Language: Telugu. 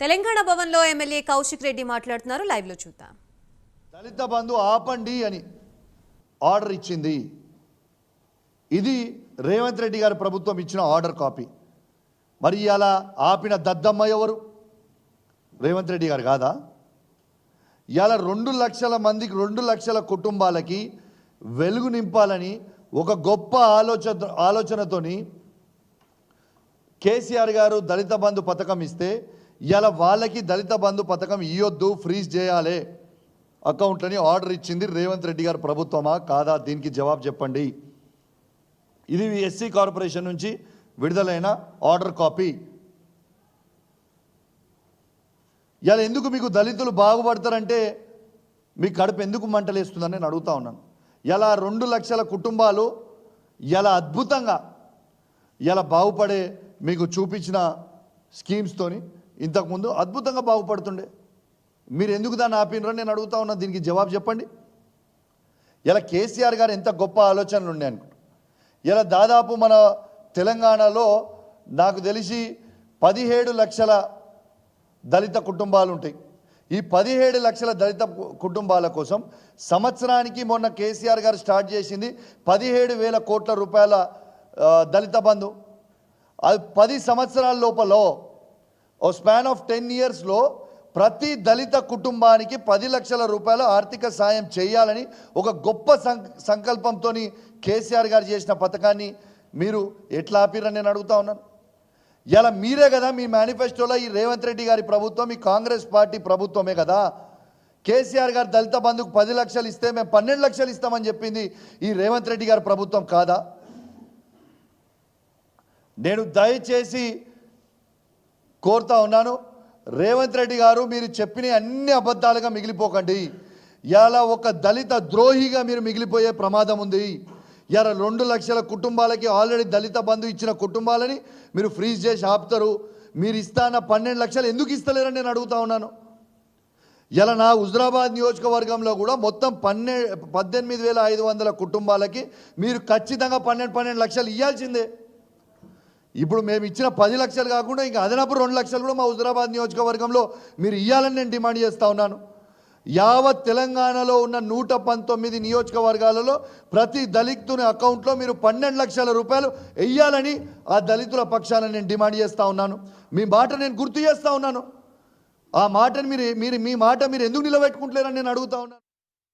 తెలంగాణ భవన్లో ఎమ్మెల్యే కౌశిక్ రెడ్డి మాట్లాడుతున్నారు. లైవ్లో చూద్దాం. దళిత బంధు ఆపండి అని ఆర్డర్ ఇచ్చింది. ఇది రేవంత్ రెడ్డి గారి ప్రభుత్వం ఇచ్చిన ఆర్డర్ కాపీ. మరి ఇలా ఆపిన దద్దమ్మ ఎవరు? రేవంత్ రెడ్డి గారు కాదా? ఇలా రెండు లక్షల మందికి రెండు లక్షల కుటుంబాలకి వెలుగు నింపాలని ఒక గొప్ప ఆలోచన ఆలోచనతోని కేసీఆర్ గారు దళిత బంధు పథకం ఇస్తే ఇలా వాళ్ళకి దళిత బంధు పథకం ఇయ్యొద్దు ఫ్రీజ్ చేయాలి. అకౌంట్లని ఆర్డర్ ఇచ్చింది రేవంత్ రెడ్డి గారు ప్రభుత్వమా? కాదా? దీనికి జవాబు చెప్పండి. ఇది ఎస్సీ కార్పొరేషన్ నుంచి విడుదలైన ఆర్డర్ కాపీ. ఇలా ఎందుకు మీకు దళితులు బాగుపడతారంటే మీ కడుపు ఎందుకు మంటలేస్తుందని నేను అడుగుతా ఉన్నాను. ఇలా రెండు లక్షల కుటుంబాలు ఇలా అద్భుతంగా ఇలా బాగుపడే మీకు చూపించిన స్కీమ్స్తోని ఇంతకుముందు అద్భుతంగా బాగుపడుతుండే. మీరు ఎందుకు దాన్ని ఆపినరని నేను అడుగుతా ఉన్నా దీనికి జవాబు చెప్పండి. ఇలా కేసీఆర్ గారు ఎంత గొప్ప ఆలోచనలు ఉన్నాయి అనుకుంటా. ఇలా దాదాపు మన తెలంగాణలో నాకు తెలిసి పదిహేడు లక్షల దళిత కుటుంబాలు ఉంటాయి. ఈ పదిహేడు లక్షల దళిత కుటుంబాల కోసం సంవత్సరానికి మొన్న కేసీఆర్ గారు స్టార్ట్ చేసింది పదిహేడు వేల కోట్ల రూపాయల దళిత బంధు. అది పది సంవత్సరాల లోపల ఓ స్పాన్ ఆఫ్ టెన్ ఇయర్స్లో ప్రతి దళిత కుటుంబానికి పది లక్షల రూపాయల ఆర్థిక సాయం చేయాలని ఒక గొప్ప సం సంకల్పంతో కేసీఆర్ గారు చేసిన పథకాన్ని మీరు ఎట్లా ఆపిరని నేను అడుగుతా ఉన్నాను. ఇలా మీరే కదా మీ మేనిఫెస్టోలో ఈ రేవంత్ రెడ్డి గారి ప్రభుత్వం ఈ కాంగ్రెస్ పార్టీ ప్రభుత్వమే కదా. కేసీఆర్ గారు దళిత బంధుకు పది లక్షలు ఇస్తే మేము పన్నెండు లక్షలు ఇస్తామని చెప్పింది ఈ రేవంత్ రెడ్డి గారి ప్రభుత్వం కాదా? నేను దయచేసి కోరుతా ఉన్నాను. రేవంత్ రెడ్డి గారు మీరు చెప్పిన అన్ని అబద్ధాలుగా మిగిలిపోకండి. ఇలా ఒక దళిత ద్రోహిగా మీరు మిగిలిపోయే ప్రమాదం ఉంది. ఇలా రెండు లక్షల కుటుంబాలకి ఆల్రెడీ దళిత బంధు ఇచ్చిన కుటుంబాలని మీరు ఫ్రీజ్ చేసి ఆపుతారు. మీరు ఇస్తాన పన్నెండు లక్షలు ఎందుకు ఇస్తలేరని నేను అడుగుతా ఉన్నాను. ఇలా నా హుజరాబాద్ నియోజకవర్గంలో కూడా మొత్తం పన్నె పద్దెనిమిది వేల ఐదు వందల కుటుంబాలకి మీరు ఖచ్చితంగా పన్నెండు పన్నెండు లక్షలు ఇవ్వాల్సిందే. ఇప్పుడు మేము ఇచ్చిన పది లక్షలు కాకుండా ఇంకా అదనపు రెండు లక్షలు కూడా మా హుజరాబాద్ నియోజకవర్గంలో మీరు ఇవ్వాలని నేను డిమాండ్ చేస్తూ ఉన్నాను. యావత్ తెలంగాణలో ఉన్న నూట పంతొమ్మిది నియోజకవర్గాలలో ప్రతి దళితుని అకౌంట్లో మీరు పన్నెండు లక్షల రూపాయలు వెయ్యాలని ఆ దళితుల పక్షాన నేను డిమాండ్ చేస్తూ ఉన్నాను. మీ మాట నేను గుర్తు చేస్తూ ఉన్నాను. ఆ మాటను మీరు మీరు మీ మాట మీరు ఎందుకు నిలబెట్టుకుంటలేరని నేను అడుగుతా ఉన్నాను.